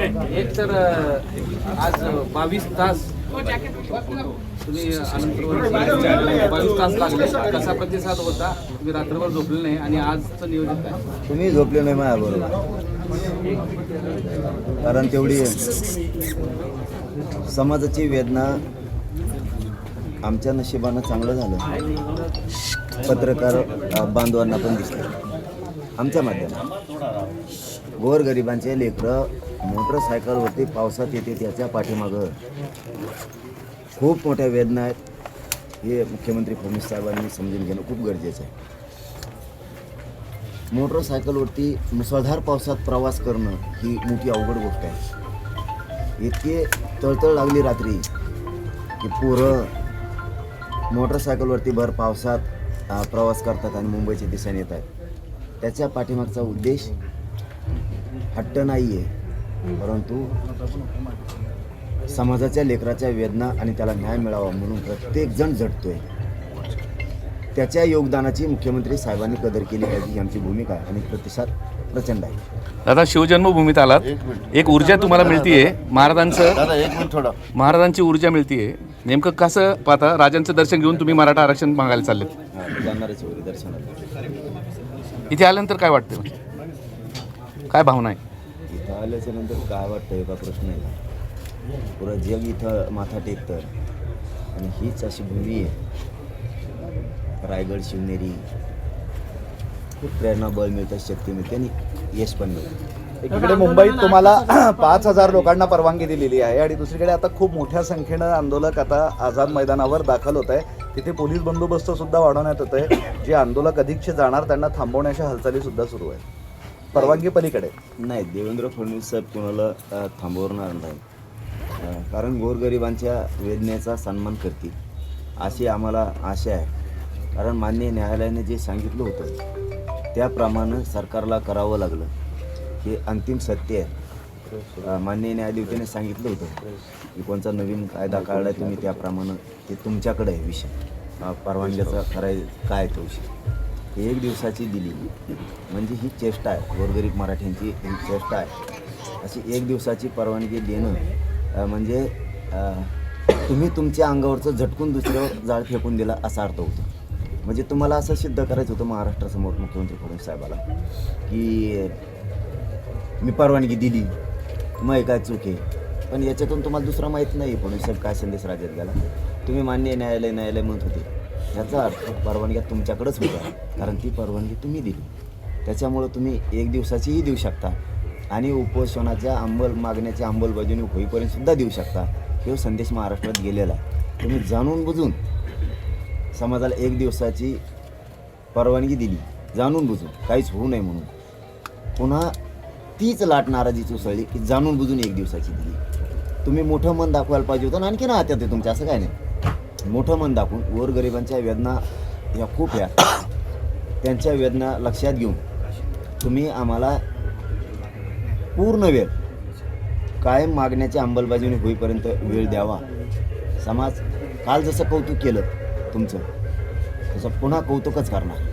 एक तर आज बावीस तास तुम्ही बावीस तास लागले. कसा प्रतिसाद होता? तुम्ही रात्रभर झोपले नाही आणि आजचं नियोजन काय? तुम्ही झोपले नाही माझ्या बरोबर कारण तेवढी समाजाची वेदना आमच्या नशिबानं चांगलं झालं. पत्रकार बांधवांना पण दिसलं. आमच्या माध्यमात गोरगरिबांचे लेकरं मोटरसायकलवरती पावसात येते त्याच्या पाठीमागं. खूप मोठ्या वेदना आहेत. हे मुख्यमंत्री फडणवीस साहेबांनी समजून घेणं खूप गरजेचं आहे. मोटरसायकलवरती मुसळधार पावसात प्रवास करणं ही मोठी अवघड गोष्ट आहे. इतके तळतळ लागली रात्री की पोरं मोटरसायकलवरती भर पावसात प्रवास करतात आणि मुंबईच्या दिशेने येत आहेत त्याच्या पाठीमागचा उद्देश हट्ट नाही आहे परंतु समाजाच्या लेकराच्या वेदना आणि त्याला न्याय मिळावा म्हणून प्रत्येकजण झटतोय त्याच्या योगदानाची मुख्यमंत्री साहेबांनी कदर केली पाहिजे ही आमची भूमिका आहे आणि प्रतिसाद प्रचंड आहे. दादा शिवजन्मभूमीत आलात. एक ऊर्जा तुम्हाला मिळतीये. महाराजांचं दादा एक मिनिट थोडा. महाराजांची ऊर्जा मिळतीये. नेमकं कसं पाहता राजांचं दर्शन घेऊन तुम्ही मराठा आरक्षण मागायला चाललेत. हा, जाणारच वगैरे दर्शनाला. इथे आल्यानंतर काय वाटतं काय भावना आहे? इथं आल्याच्यानंतर काय वाटतं एका प्रश्न आहे पुरं जग इथं माथा टेकतं. आणि हीच अशी भूमी आहे. रायगड शिवनेरी खूप प्रेरणाबळ मिळतं शक्ती मिळते आणि यश पण मिळतं. एकीकडे मुंबईत तुम्हाला पाच हजार लोकांना परवानगी दिलेली आहे आणि दुसरीकडे आता खूप मोठ्या संख्येनं आंदोलक आता आझाद मैदानावर दाखल होत आहे. तिथे पोलीस बंदोबस्त सुद्धा वाढवण्यात येत आहे जे आंदोलक अधिकचे जाणार त्यांना थांबवण्याच्या हालचाली सुद्धा सुरू आहेत. परवानगी पलीकडे. नाही देवेंद्र फडणवीस साहेब कोणाला अ, थांबवणार नाही. अ, कारण गोरगरिबांच्या वेदनेचा सन्मान करतील अशी आम्हाला आशा आहे. कारण माननीय न्यायालयाने जे सांगितलं होतं त्याप्रमाणे सरकारला करावं लागलं. हे अंतिम सत्य आहे. अ, माननीय न्यायाधीशाने सांगितलं होतं की कोणता नवीन कायदा काढला तुम्ही त्याप्रमाणे ते तुमच्याकडे आहे विषय. अ, परवानग्याचा कराय काय तो विषय. एक दिवसाची दिली. म्हणजे ही चेष्टा आहे. गोरगरीब मराठ्यांची ही चेष्टा आहे. अशी एक दिवसाची परवानगी देणं म्हणजे तुम्ही तुमच्या अंगावरचं झटकून दुसऱ्यावर जाळ फेकून दिला असा अर्थ होतो. म्हणजे तुम्हाला असं सिद्ध करायचं होतं महाराष्ट्रासमोर मुख्यमंत्री फडणवीस साहेबाला की मी परवानगी दिली मग काय चूक आहे? पण याच्यातून तुम्हाला दुसरा माहीत नाही. फडणवीस साहेब काय संदेश राज्यात गेला? तुम्ही मान्य न्यायालय न्यायालय म्हणत होते. याचा अर्थ परवानग्या तुमच्याकडंच होत्या कारण ती परवानगी तुम्ही दिली. त्याच्यामुळं तुम्ही एक दिवसाचीही देऊ शकता. आणि उपोषणाच्या अंमल मागण्याच्या अंमलबजावणी होईपर्यंत सुद्धा देऊ शकता. हे संदेश महाराष्ट्रात गेलेला आहे. तुम्ही जाणून बुजून समाजाला एक दिवसाची परवानगी दिली. जाणून बुजून. काहीच होऊ नये म्हणून. पुन्हा तीच लाट नाराजीची उसळली की जाणून बुजून एक दिवसाची दिली. तुम्ही मोठं मन दाखवायला पाहिजे होतं आणखी ना हात्यात आहे तुमच्या. असं काय नाही. मोठं मन दाखवून गोरगरिबांच्या वेदना ह्या खूप ह्या त्यांच्या वेदना लक्षात घेऊन तुम्ही आम्हाला पूर्ण वेळ कायम मागण्याची अंमलबजावणी होईपर्यंत वेळ द्यावा. समाज काल जसं कौतुक केलं तुमचं तसं पुन्हा कौतुकच करणार.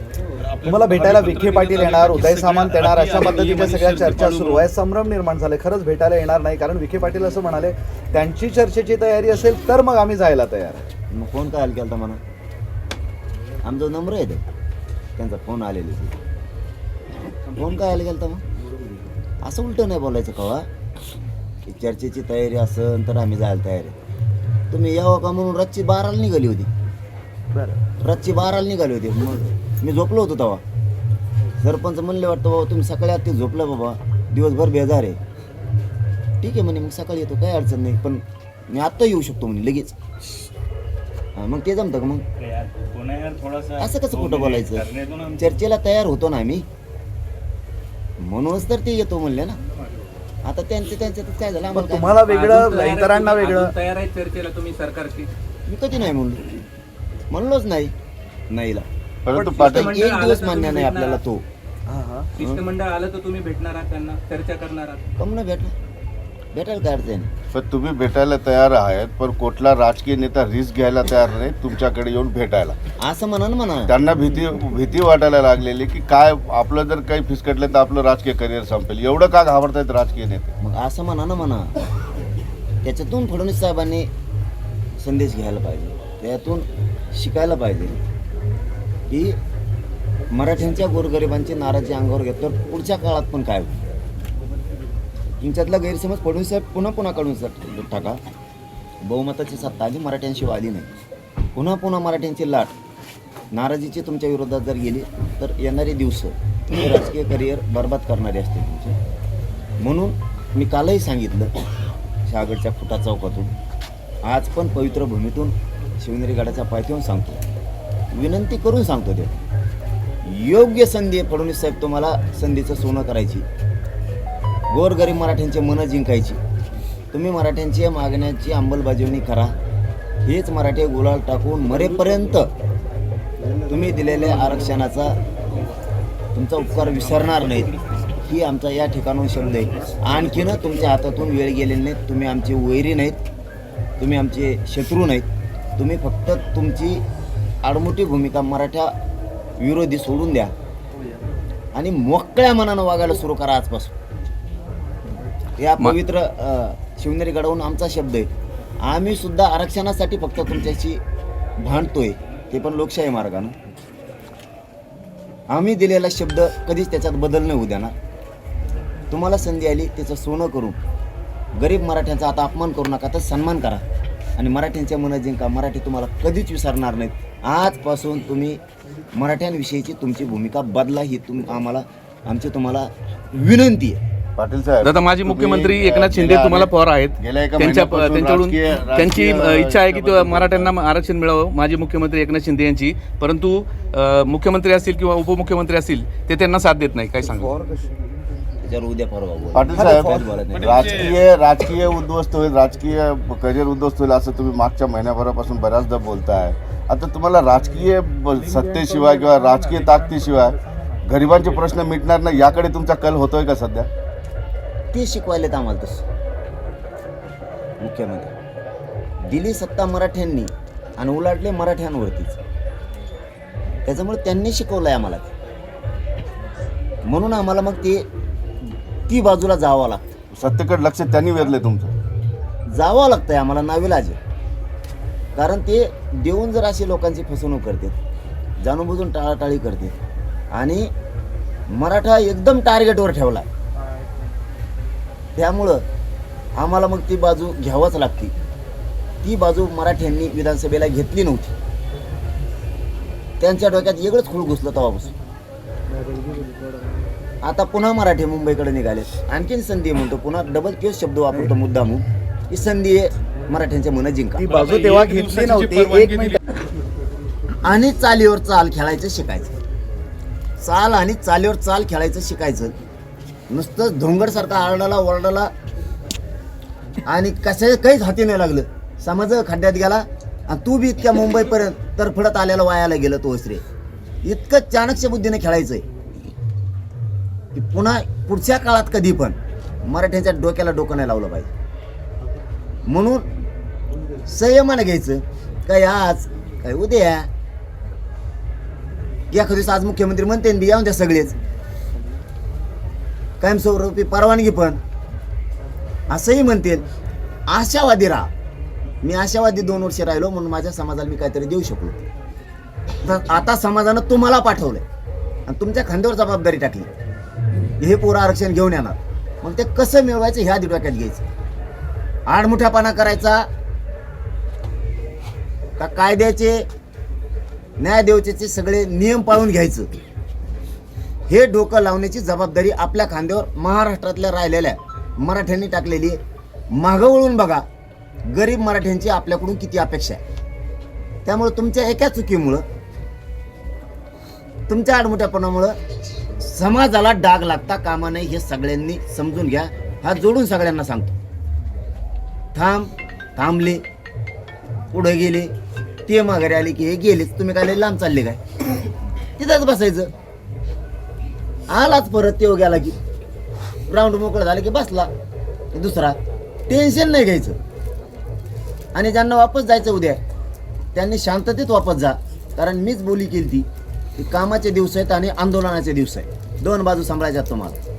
तुम्हाला भेटायला विखे पाटील येणार उदय सामंत येणार अशा पद्धतीच्या सगळ्या चर्चा सुरू आहे. संभ्रम निर्माण झाले खरंच भेटायला येणार नाही कारण विखे पाटील असं म्हणाले त्यांची चर्चेची तयारी असेल तर मग आम्ही जायला तयार आहे. मग फोन काय केला म्हणा? आमचा नंबर आहे ते. त्यांचा फोन आलेले ते फोन काय गेला मग? असं उलटं नाही बोलायचं कवा की चर्चेची तयारी असेल तर आम्ही जायला तयार आहे. तुम्ही यावं का म्हणून रातची बाराला निघाली होती? बरं. रातची बाराला निघाली होती. मग मी झोपलो होतो तेव्हा. सरपंच म्हणले वाटतं बाबा तुम्ही सकाळी आत झोपलं बाबा. दिवसभर बेजार आहे. ठीक आहे म्हणे मग सकाळी येतो काही अडचण नाही. पण मी आत्ता येऊ शकतो म्हणे लगेच. हा, मग ते जमतं का मग? असं कसं खोटं बोलायचं? चर्चेला तयार होतो ना आम्ही. म्हणूनच तर ते येतो म्हणले ना. आता त्यांचं त्यांच्यातच काय झालं? पण आम्हाला काय? तुम्हाला वेगळं अजून तयार आहे इतरांना वेगळं तयार आहे चर्चेला तुम्ही सरकारची. मी कधी नाही म्हणलो. म्हणलोच नाही. नाहीला. परंतु पाटील एक दिवस मान्य नाही आपल्याला. तो. हां हां. शिष्टमंडळ आलं तर तुम्ही भेटणार आहात त्यांना चर्चा करणार आहात. कम ना भेटा भेटायला काय अडचण आहे? पण तुम्ही भेटायला तयार आहेत पण कुठला राजकीय नेता रिस्क घ्यायला तयार नाही तुमच्याकडे येऊन भेटायला. असं म्हणा ना म्हणा. त्यांना भीती भीती वाटायला लागलेली की काय आपलं जर काही फिसकटलं तर आपलं राजकीय करिअर संपेल. एवढं का घाबरतायत राजकीय नेते? मग असं म्हणा ना म्हणा. त्याच्यातून फडणवीस साहेबांनी संदेश घ्यायला पाहिजे. त्यातून शिकायला पाहिजे. की मराठ्यांच्या गोरगरिबांची नाराजी अंगावर घेतल्यावर पुढच्या काळात पण काय होईल? तुमच्यातला गैरसमज फडणवीस साहेब पुन्हा पुन्हा काढून सा- टाका. बहुमताची सत्ता आली मराठ्यांशिवाय आली नाही. पुन्हा पुन्हा मराठ्यांची लाट. नाराजीची तुमच्या विरोधात जर गेली तर येणारे दिवस राजकीय करिअर बर्बाद करणारे असतील तुमचे. म्हणून मी कालही सांगितलं शहागडच्या फुटा चौकातून. आज पण पवित्र भूमीतून शिवनेरी गडाच्या पायथ्याहून सांगतो. विनंती करून सांगतो ते. योग्य संधी फडणवीस साहेब तुम्हाला संधीचं सोनं करायची. गोरगरीब मराठ्यांचे मनं जिंकायची. तुम्ही मराठ्यांची मागण्याची अंमलबजावणी करा. हेच मराठी गुलाल टाकून मरेपर्यंत तुम्ही दिलेल्या आरक्षणाचा तुमचा उपकार विसरणार नाहीत. ही आमचा या ठिकाणून शब्द आहे. आणखीन तुमच्या हातातून वेळ गेलेली नाहीत. तुम्ही आमचे वैरी नाहीत. तुम्ही आमचे शत्रू नाहीत. तुम्ही फक्त तुमची आडमोठी भूमिका मराठा विरोधी सोडून द्या. आणि मोकळ्या मनानं वागायला सुरू करा आजपासून. या पवित्र अ, शिवनेरी गडावरून आमचा शब्द आहे. आम्ही सुद्धा आरक्षणासाठी फक्त तुमच्याशी भांडतोय. ते पण लोकशाही मार्गानं. आम्ही दिलेला शब्द कधीच त्याच्यात बदल नाही होऊ देणार. तुम्हाला संधी आली त्याचं सोनं करून गरीब मराठ्यांचा आता अपमान करू नका तर सन्मान करा. आणि मराठ्यांच्या मनं जिंका मराठी तुम्हाला कधीच विसरणार नाहीत. आजपासून तुम्ही मराठ्यांविषयीची तुमची भूमिका बदला ही तुम आम्हाला आमची तुम्हाला विनंती आहे. पाटील साहेब दादा माजी मुख्यमंत्री एकनाथ शिंदे तुम्हाला पवार आहेत. त्यांच्या त्यांच्याकडून त्यांची इच्छा आहे की मराठ्यांना आरक्षण मिळावं माजी मुख्यमंत्री एकनाथ शिंदे यांची. परंतु मुख्यमंत्री असतील किंवा उपमुख्यमंत्री असतील ते त्यांना साथ देत नाही. काय सांगा त्याच्यावर उद्या परवा बोलू. पाटील साहेब. राजकीय राजकीय उद्ध्वस्त होईल राजकीय करिअर उद्ध्वस्त होईल असं तुम्ही मागच्या महिन्याभरापासून बऱ्याचदा बोलताय. आता तुम्हाला राजकीय सत्तेशिवाय किंवा राजकीय ताकदीशिवाय गरिबांचे प्रश्न मिटणार नाही याकडे तुमचा कल होतोय का सध्या? ते शिकवायलेत आम्हाला तसं? मुख्यमंत्री. दिली सत्ता मराठ्यांनी आणि उलाटले मराठ्यांवरतीच. त्याच्यामुळे त्यांनी शिकवलंय आम्हाला ते. म्हणून आम्हाला मग ते ती बाजूला जावं लागतं. सत्तेकडे लक्ष त्यांनी वेधले तुमचं. जावं लागतंय आम्हाला नाविलाज आहे कारण ते देऊन जर अशी लोकांची फसवणूक करते जाणूनबुजून टाळाटाळी करते आणि मराठा एकदम टार्गेटवर ठेवला त्यामुळं आम्हाला मग ती बाजू घ्यावंच लागते. ती बाजू मराठ्यांनी विधानसभेला घेतली नव्हती. त्यांच्या डोक्यात वेगळंच खूळ घुसलं तेव्हापासून. आता पुन्हा मराठी मुंबईकडे निघाले. आणखीन संधी आहे म्हणतो पुन्हा डबल तोच शब्द वापरतो मुद्दा म्हणून ही संधी आहे मराठ्यांच्या मनं जिंका. ती बाजू तेव्हा घेतली नव्हती एक मिनिट. आणि चालीवर चाल खेळायचं शिकायचं. चाल आणि चालीवर चाल खेळायचं शिकायचं. नुसतं धोंगडसारखा आरडाला ओरडाला. आणि कशा काहीच हाती नाही लागलं. समज खड्ड्यात गेला आणि तू बी इतक्या मुंबईपर्यंत तरफडत आलेला वायाला गेलं तो ओसरे इतकं चाणक्य बुद्धीने खेळायचंय. की पुन्हा पुढच्या काळात कधी पण मराठ्यांच्या डोक्याला डोकं नाही लावलं पाहिजे. म्हणून संयमानं घ्यायचं. काय आज काय उद्या. एखाद दिवस आज मुख्यमंत्री म्हणते बी येऊन द्या सगळेच. कायमस्वरूपी परवानगी पण. असंही म्हणतील आशावादी राहा. मी आशावादी दोन वर्षे राहिलो म्हणून माझ्या समाजाला मी काहीतरी देऊ शकलो. तर आता समाजानं तुम्हाला पाठवलंय. आणि तुमच्या खांद्यावर जबाबदारी टाकली. हे पोरं आरक्षण घेऊन येणार. मग ते कसं मिळवायचं ह्या डोक्यात घ्यायचं. आडमुठ्यापणा करायचा. का कायद्याचे न्यायदेवतेचे सगळे नियम पाळून घ्यायचं. हे डोकं लावण्याची जबाबदारी आपल्या खांद्यावर महाराष्ट्रातल्या राहिलेल्या मराठ्यांनी टाकलेली आहे. मागं वळून बघा गरीब मराठ्यांची आपल्याकडून किती अपेक्षा आहे? त्यामुळं तुमच्या एका चुकीमुळं तुमच्या आडमुठ्यापणामुळं समाजाला डाग लागता कामा नाही हे सगळ्यांनी समजून घ्या. हा जोडून सगळ्यांना सांगतो. थांब थांबले पुढे गेले ते माघारी आले की हे गेलेच. तुम्ही काय लय लांब चालले काय? तिथंच बसायचं. आलाच परत तो गेला की. राऊंड मोकळं झालं की बसला. दुसरा. टेन्शन नाही घ्यायचं. आणि ज्यांना वापस जायचं उद्या त्यांनी शांततेत वापस जा. कारण मीच बोली केली ती की कामाचे दिवस आहेत आणि आंदोलनाचे दिवस आहेत. दोन बाजू सांभाळायच्यात तुम्हाला.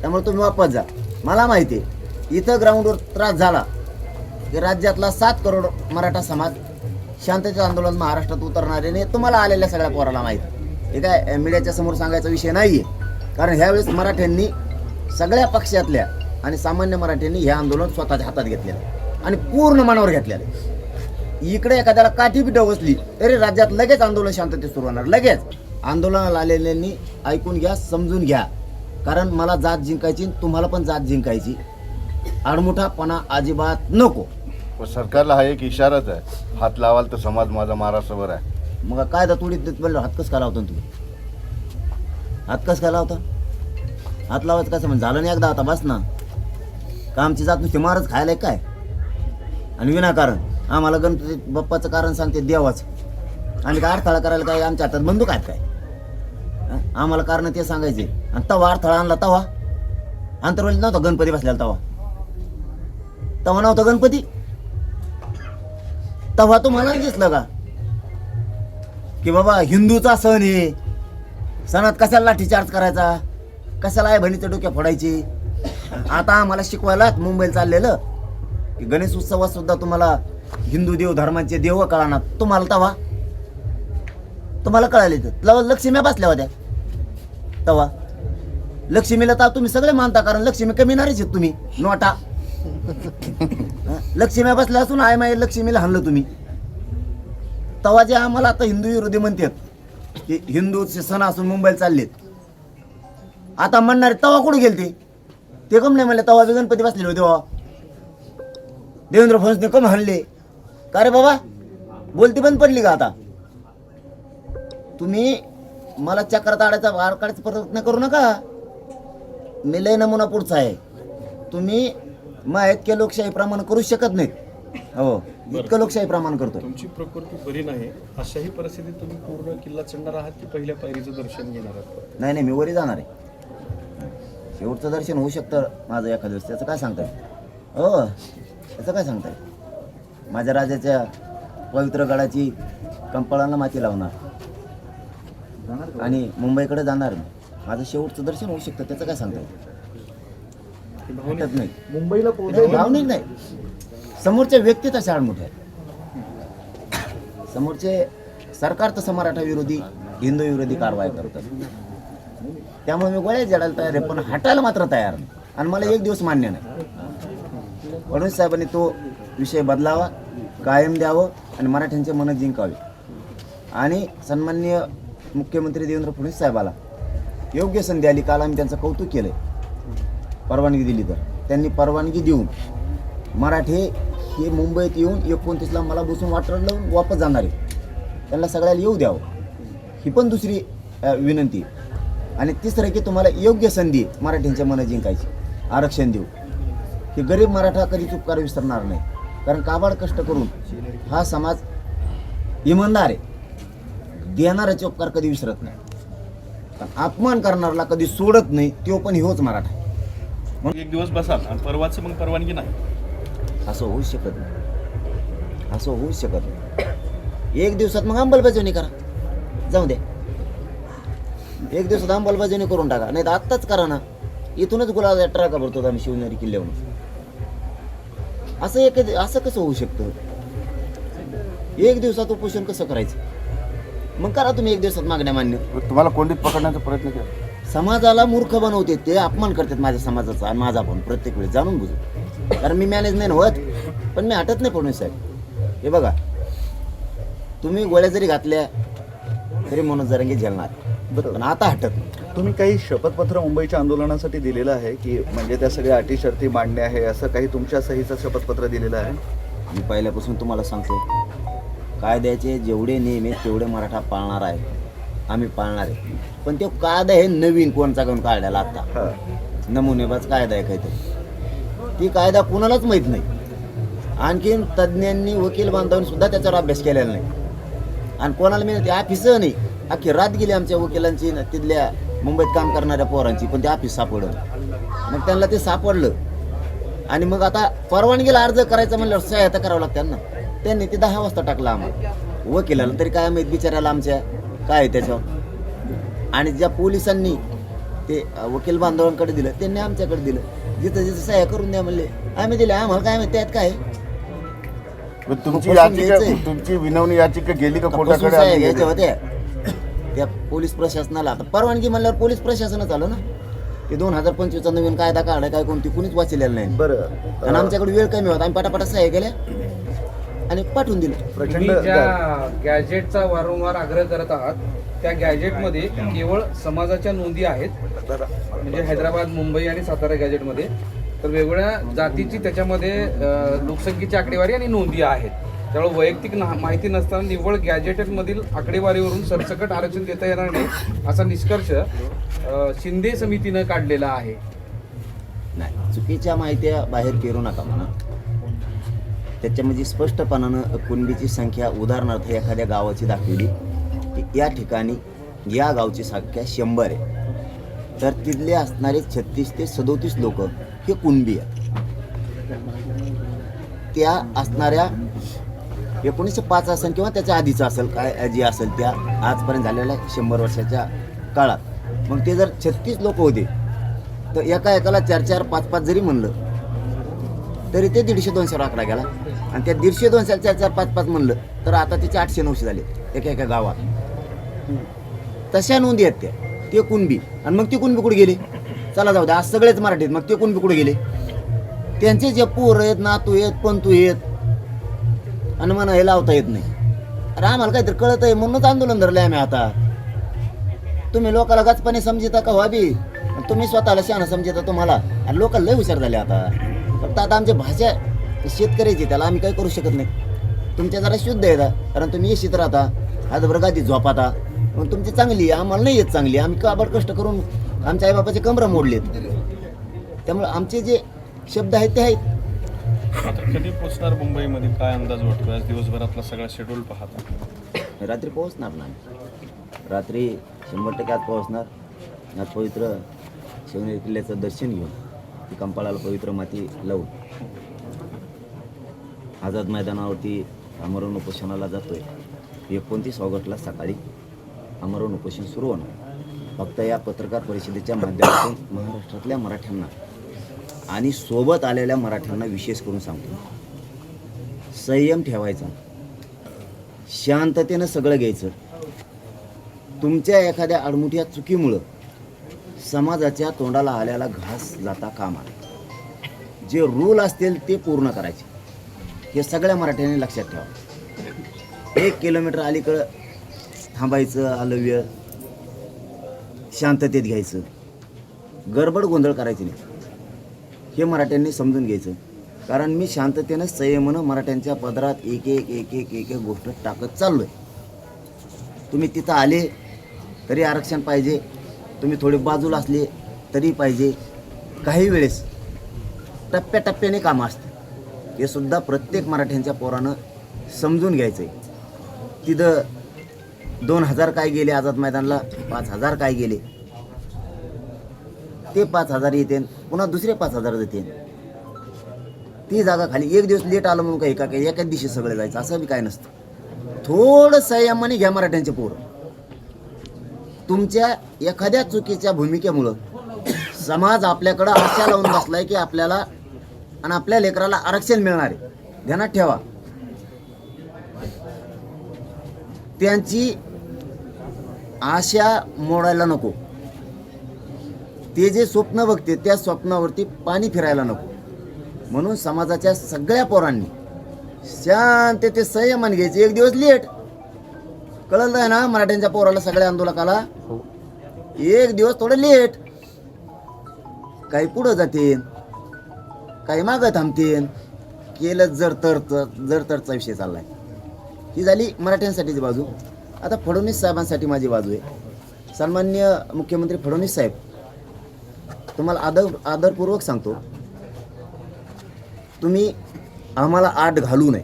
त्यामुळे तुम्ही वापस जा. मला माहिती आहे इथं ग्राउंडवर त्रास झाला की राज्यातला सात करोड मराठा समाज शांततेचं आंदोलन महाराष्ट्रात उतरणारे नाही तुम्हाला आलेल्या सगळ्या पोराला माहिती हे काय मीडियाच्या समोर सांगायचा विषय नाही आहे कारण ह्यावेळेस मराठ्यांनी सगळ्या पक्षातल्या आणि सामान्य मराठ्यांनी हे आंदोलन स्वतःच्या हातात घेतलेलं आणि पूर्ण मनावर घेतलेलं इकडे एखाद्याला काठी पिठं बसली तरी राज्यात लगेच आंदोलन शांततेत सुरू होणार. लगेच. आंदोलनाला आलेल्यांनी ऐकून घ्या समजून घ्या. कारण मला जात जिंकायची तुम्हाला पण जात जिंकायची. आडमुठापणा अजिबात नको. सरकारला हा एक इशाराच आहे. हात लावाल तर समाज माझा महाराष्ट्रभर आहे. मग काय तोडीत म्हणलं हात कसं काय लावतो तुम्ही? हात कसं काय लावता? हात लावायचं कसं? म्हणजे झालं नाही एकदा आता बस ना. का आमची जात नुसती मारच खायला आहे काय? आणि विनाकारण. आम्हाला गणपती बाप्पाचं कारण सांगते देवाचं. आणि काय अडथळा करायला काय? आमच्या हातात बंदूक आहेत काय? आम्हाला कारण ते सांगायचे. आणि तवा अडथळा आणला तवा. अंतरवली नव्हता गणपती बसलेला तवा. तवा नव्हता गणपती? तवा तुम्हाला दिसलं का? की बाबा हिंदूचा सण आहे. सणात कशाला लाठीचार्ज करायचा? कशाला आहे बहिणीचं डोक्या फोडायची? आता आम्हाला शिकवायला मुंबईला चाललेलं. की गणेश उत्सवात सुद्धा तुम्हाला हिंदू देव धर्माचे देव कळणार. तुम्हाला तवा. तुम्हाला कळाले तर तवा लक्ष्म्या बसल्या होत्या. तवा. लक्ष्मीला तर तुम्ही सगळे मानता कारण लक्ष्मी कमी नारीच आहेत तुम्ही. नोटा? लक्ष्म्या बसल्या असून आय माय लक्ष्मीला हाणलं तुम्ही. तवा जे आम्हाला आता हिंदू विरोधी म्हणतात हिंदूचे सण असून मुंबईला चाललेत. आता म्हणणारे तवा कुठे गेलते? ते कम नाही म्हणले तवा बी गणपती बसलेले होते बाबा देवेंद्र फडणवीसने कम हाणले. का रे बाबा? बोलती बंद पडली का आता? तुम्ही मला चक्रात आडायचा वार काढायचा प्रयत्न करू नका. मी लय नमुना पुढचा आहे. तुम्ही माहीत इतक्या लोकशाही प्रमाण करू शकत नाहीत. हो. इतकं लोकशाही प्रमाण करतो तुमची प्रकृती बरी नाही. अशाही परिस्थितीत तुम्ही पूर्ण किल्ला चढणार आहात की पहिल्या पायरीचं दर्शन घेणार आहात? नाही नाही मी वरी जाणार आहे. शेवटचं दर्शन होऊ शकतं माझं एखाद्या दिवस त्याचं काय सांगताय? हो त्याचं काय सांगताय? माझ्या राजाच्या पवित्र गडाची कंपाळांना माती लावणार. आणि मुंबईकडे जाणार मी. माझं शेवटचं दर्शन होऊ शकतं. त्याचं काय सांगताय? नाही. मुंबईला भावनिक नाही. समोरच्या व्यक्ती तशा आडमुठ्या आहेत. समोरचे सरकार तसं मराठा विरोधी हिंदू विरोधी कारवाई करतात त्यामुळे मी गोळ्या जडायला तयार आहे पण हटायला मात्र तयार नाही. आणि मला एक दिवस मान्य नाही. फडणवीस साहेबांनी तो विषय बदलावा कायम द्यावं आणि मराठ्यांचे मन जिंकावे. आणि सन्माननीय मुख्यमंत्री देवेंद्र फडणवीस साहेबाला योग्य संधी आली. काल आम्ही त्यांचं कौतुक केलं परवानगी दिली तर. त्यांनी परवानगी देऊन मराठे हे मुंबईत येऊन एकोणतीसला मला बसून वाटर लावून वापस जाणार आहे. त्यांना सगळ्याला येऊ द्यावं. ही पण दुसरी अ, विनंती. आणि तिसरं की तुम्हाला योग्य संधी आहे मराठ्यांच्या मनं जिंकायची. आरक्षण देऊ. हे गरीब मराठा कधीच उपकार विसरणार नाही. कारण काबाड कष्ट करून हा समाज इमानदार आहे. देणाऱ्याचे उपकार कधी विसरत नाही. पण अपमान करणाऱ्याला कधी सोडत नाही तो पण होच मराठा एक दिवस बसाल आणि परवाचं मग परवानगी नाही. असं होऊच शकत नाही. असं होऊच शकत नाही. एक दिवसात मग अंमलबजावणी करा. जाऊ द्या एक दिवसात अंमलबजावणी करून टाका. नाही तर आत्ताच करा ना. इथूनच गुलाब ट्रका भरतो आम्ही शिवनेरी किल्ल्यावरून असं एक असं कसं होऊ शकतं? एक दिवसात उपोषण कसं करायचं? मग करा तुम्ही एक दिवसात मागण्या मान्य. तुम्हाला कोंडीत पकडण्याचा प्रयत्न केला. समाजाला मूर्ख बनवते ते अपमान करतात माझ्या समाजाचा आणि माझा पण प्रत्येक वेळेस जाणून बुजून. कारण मी मॅनेज नाही होत. पण मी हटत नाही फडणवीस साहेब. हे बघा. तुम्ही गोळ्या जरी घातल्या तरी मनोज जरंगे झेलणार. पण आता हटत नाही. तुम्ही काही शपथपत्र मुंबईच्या आंदोलनासाठी दिलेलं आहे की म्हणजे त्या सगळ्या अटी शर्ती मांडणे आहे असं काही तुमच्या सहीचं शपथपत्र दिलेलं आहे? मी पहिल्यापासून तुम्हाला सांगतो कायद्याचे जेवढे नियम आहेत तेवढे मराठा पाळणार आहे. आम्ही पाळणार आहे. पण तो कायदा हे नवीन कोणचा घेऊन काढलेला आता नमुनेबाज कायदा आहे काहीतरी. ती कायदा कुणालाच माहीत नाही. आणखीन तज्ज्ञांनी वकील बांधवांनी सुद्धा त्याच्यावर अभ्यास केलेला नाही. आणि कोणाला मी ते ऑफिस नाही. अख्खी रात गेली आमच्या वकिलांची न तिथल्या मुंबईत काम करणाऱ्या पोरांची पण ते ऑफिस सापडलं. मग त्यांना ते सापडलं. आणि मग आता परवानगीला अर्ज करायचा म्हणल्यावर सहायता करावं लागतं त्यांना त्यांनी ते दहा वाजता टाकलं आम्हाला. वकिलाला तरी काय माहीत बिचारायला आमच्या काय आहे त्याच्यावर. आणि ज्या पोलिसांनी ते वकील बांधवांकडे दिलं त्यांनी आमच्याकडे दिलं. जिथं जिथं सह्या करून द्या म्हणले. आम्ही दिले आम्हाला काय माहिती त्यात काय? तुमची बसून याचिका घ्यायचंय. तुमची विनवणी याचिका गेली का कोर्टाकडे? सह्या घ्यायच्या गेली? होत्या. त्या पोलीस प्रशासनाला. आता परवानगी म्हणल्यावर पोलीस प्रशासनच आलं ना? ते दोन हजार पंचवीसचा नवीन कायदा काढाय काय कोणती कुणीच वाचलेलं नाही. बरं. आणि आमच्याकडे वेळ कमी होता. आम्ही पटापटा सह्या केल्या. आणि पाठवून दिलं. प्रचंड तुम्ही ज्या गॅजेटचा वारंवार आग्रह करत आहात त्या गॅजेटमध्ये केवळ समाजाच्या नोंदी आहेत. म्हणजे हैदराबाद मुंबई आणि सातारा गॅजेटमध्ये तर वेगवेगळ्या जातीची त्याच्यामध्ये अ, लोकसंख्येची आकडेवारी आणि नोंदी आहेत. त्यामुळे वैयक्तिक ना- माहिती नसताना निव्वळ गॅजेटमधील आकडेवारीवरून सरसकट आरक्षण देता येणार नाही असा निष्कर्ष अ, शिंदे समितीनं काढलेला आहे. नाही चुकीच्या माहित्या बाहेर पेरू नका म्हणा. त्याच्यामध्ये स्पष्टपणानं कुणबीची संख्या उदाहरणार्थ एखाद्या गावाची दाखवली की या ठिकाणी या गावची संख्या शंभर आहे. तर तिथले असणारे छत्तीस ते सदोतीस लोक हे कुणबी आहेत. त्या असणाऱ्या एकोणीसशे पाच असेल किंवा त्याच्या आधीचं असेल काय जे असेल त्या आजपर्यंत झालेल्या शंभर वर्षाच्या काळात. मग ते जर छत्तीस लोक होते तर एका एकाला चार चार पाच पाच जरी म्हणलं तरी ते दीडशे दोनशे आकडा गेला. आणि त्या दीडशे दोनशे चार चार पाच पाच म्हणलं तर आता त्याचे आठशे नऊशे झाले एका एका गावात. तशा नोंदी आहेत त्या. ते कुणबी. आणि मग ते कुणबी कुठे गेले? चला जाऊ द्या आज सगळेच मराठीत. मग ते कुणबी कुठे गेले? त्यांचे जे पोर आहेत नातू आहेत पंतू आहेत आणि म्हणा हे लावता येत नाही. अरे आम्हाला काहीतरी कळत आहे म्हणूनच आंदोलन धरलं आम्ही आता. तुम्ही लोकाला गचपणे समजिता का हो व्हाबी तुम्ही स्वतःला शहाणा समजता तुम्हाला. आणि लोक लय हुशार झाले आता. फक्त आता आमची भाषा शेतकऱ्याची त्याला आम्ही काही करू शकत नाही. तुमच्या जरा शुद्ध येता कारण तुम्ही येशीत राहता हातभर गादी झोपाता. मग तुमची चांगली आहे, आम्हाला नाही येत चांगली आम्ही काबड कष्ट करून आमच्या आईबापाचे कमरं मोडलेत. त्यामुळे आमचे जे शब्द आहेत ते आहेत. कधी पोहोचणार मुंबईमध्ये? काय अंदाज वाटतो आज दिवसभरातला सगळा शेड्यूल पाहता. रात्री पोहोचणार ना रात्री शंभर टक्के आज पोहोचणार. आज पवित्र शिवनेरी किल्ल्याचं दर्शन घेऊन ती कंपाळाला पवित्र माती लावून. आझाद मैदानावरती आमरण उपोषणाला जातो आहे एकोणतीस ऑगस्टला सकाळी आमरण उपोषण सुरू होणार. फक्त या पत्रकार परिषदेच्या माध्यमातून महाराष्ट्रातल्या मराठ्यांना आणि सोबत आलेल्या मराठ्यांना विशेष करून सांगतो. संयम ठेवायचा. शांततेनं सगळं घ्यायचं. तुमच्या एखाद्या अडमुठ्या चुकीमुळं समाजाच्या तोंडाला आल्याला घास जाता कामा जे रूल असतील ते पूर्ण करायचे. हे सगळ्या मराठ्यांनी लक्षात ठेवा. एक किलोमीटर अलीकडं थांबायचं आलव्य शांततेत घ्यायचं. गडबड गोंधळ करायची नाही. हे मराठ्यांनी समजून घ्यायचं. कारण मी शांततेनं संयमानं मराठ्यांच्या पदरात एक एक एक एक एक एक गोष्ट टाकत चाललो आहे तुम्ही तिथं आले तरी आरक्षण पाहिजे. तुम्ही थोडे बाजूला असले तरी पाहिजे. काही वेळेस टप्प्याटप्प्याने कामं असते हे सुद्धा प्रत्येक मराठ्यांच्या पोरानं समजून घ्यायचं आहे तिथं दोन हजार काय गेले आझाद मैदानला पाच हजार काय गेले? ते पाच हजार येते पुन्हा दुसरे पाच हजार देते ती जागा खाली एक दिवस लेट आलं म्हणून काही का काही एकाच दिवशी सगळं जायचं असं बी काय नसतं. थोडं संयमाने घ्या मराठ्यांचे पोर. तुमच्या एखाद्या चुकीच्या भूमिकेमुळं समाज आपल्याकडं आशा लावून बसलाय की आपल्याला आणि आपल्या लेकराला आरक्षण मिळणार आहे. ध्यानात ठेवा. त्यांची आशा मोडायला नको. ते जे स्वप्न बघते त्या स्वप्नावरती पाणी फिरायला नको. म्हणून समाजाच्या सगळ्या पोरांनी शांत ते संयमान घ्यायचे. एक दिवस लेट. कळलं आहे ना मराठ्यांच्या पोराला सगळ्या आंदोलकाला? एक दिवस थोडं लेट. काही पुढं जातील. काही मागं थांबतील. केलं जर तर जर तरचा विषय चाललाय. ही झाली मराठ्यांसाठीची बाजू. आता फडणवीस साहेबांसाठी माझी बाजू आहे. सन्मान्य मुख्यमंत्री फडणवीस साहेब तुम्हाला आदर आदरपूर्वक सांगतो. तुम्ही आम्हाला आठ घालू नये.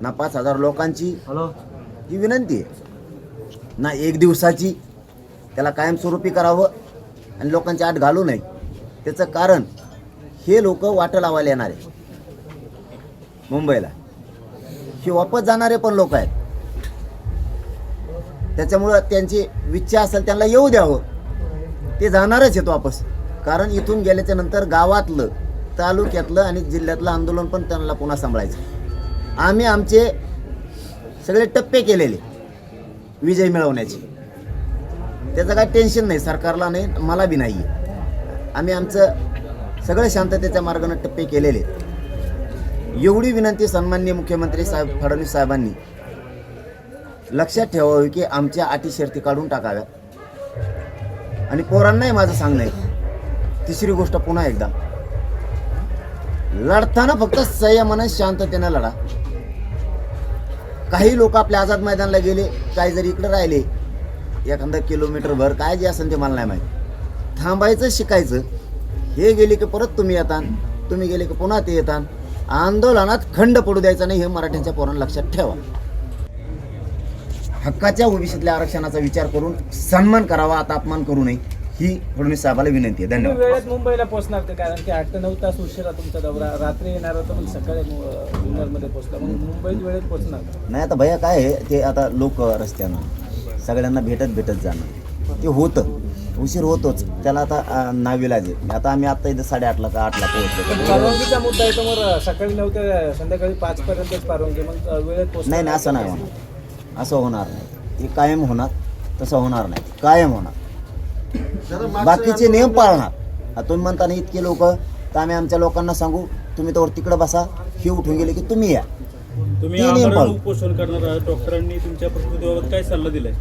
ना पाच हजार लोकांची. ही विनंती आहे. ना एक दिवसाची. त्याला कायमस्वरूपी करावं आणि लोकांची आठ घालू नये. त्याचं कारण हे लोक वाटं लावायला येणार आहे. मुंबईला. हे वापस जाणारे पण लोक आहेत. त्याच्यामुळं त्यांची इच्छा असेल त्यांना येऊ द्यावं. ते जाणारच आहेत वापस. कारण इथून गेल्याच्यानंतर गावातलं तालुक्यातलं आणि जिल्ह्यातलं आंदोलन पण त्यांना पुन्हा सांभाळायचं आम्ही आमचे सगळे टप्पे केलेले विजय मिळवण्याचे. त्याचं काय टेन्शन नाही सरकारला नाही मला बी नाही आम्ही आमचं सगळं शांततेच्या मार्गाने टप्पे केलेले एवढी विनंती सन्माननीय मुख्यमंत्री साहेब फडणवीस साहेबांनी. लक्षात ठेवावी की आमच्या अटी शर्ती काढून टाकाव्या आणि पोरांनाही माझं सांगणं आहे. तिसरी गोष्ट पुन्हा एकदा. लढताना फक्त संयमानं शांततेनं लढा. काही लोक आपल्या आझाद मैदानाला गेले काही जरी इकडे राहिले. एखादा किलोमीटर भर काय जे असेल ते मला नाही माहीत. थांबायचं शिकायचं. हे गेले की परत तुम्ही येतात तुम्ही गेले की पुन्हा ते येतात आंदोलनात खंड पडू द्यायचा नाही हे मराठ्यांच्या पोरांना लक्षात ठेवा. हक्काच्या ओबीसीतल्या आरक्षणाचा विचार करून सन्मान करावा आता अपमान करू नये ही फडणवीस साहेबाला विनंती आहे. धन्यवाद. वेळेत मुंबईला पोहोचणार का? कारण की आठ ते नऊ तास उशिरा तुमचा दौरा रात्री येणार होता पण सकाळी जुन्नरमध्ये पोहोचला. मग मुंबईत वेळेत पोहोचणार नाही आता भैया काय आहे ते आता लोक रस्त्यानं सगळ्यांना भेटत भेटत जाणं. ते होतं. उशीर होतोच. त्याला आता नाविलाज आहे आता आम्ही आता इथं साडेआठला का आठला पोहोचलो. परवानगीचा मुद्दा आहे तर मग सकाळी नऊ ते संध्याकाळी पाच पर्यंतच परवानगी मग वेळेत पोहोचणार नाही नाही असं नाही होणार. असं होणार नाही. ते कायम होणार तसं होणार नाही. कायम होणार. बाकीचे नियम पाळणार. आता तुम्ही म्हणता ना इतके लोक तर आम्ही आमच्या लोकांना सांगू तुम्ही तर तिकडं बसा हे उठून गेले की तुम्ही या. तुम्ही ते नियम आमरण पाळू. उपोषण करणार आहात. डॉक्टरांनी तुमच्या प्रकृतीबाबत काय सल्ला दिलाय?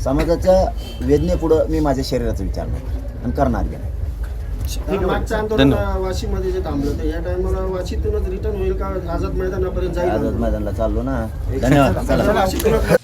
समाजाच्या वेदनेपुढं मी माझ्या शरीराचा विचार नाही आणि करणार बी नाही. मागचं आंदोलन वाशीमध्ये जे थांबलं होतं या टायमाला वाशीतूनच रिटर्न होईल का? आझाद मैदानापर्यंत जाईल? आझाद मैदानला चाललो ना. धन्यवाद. चला. वाशीतूनच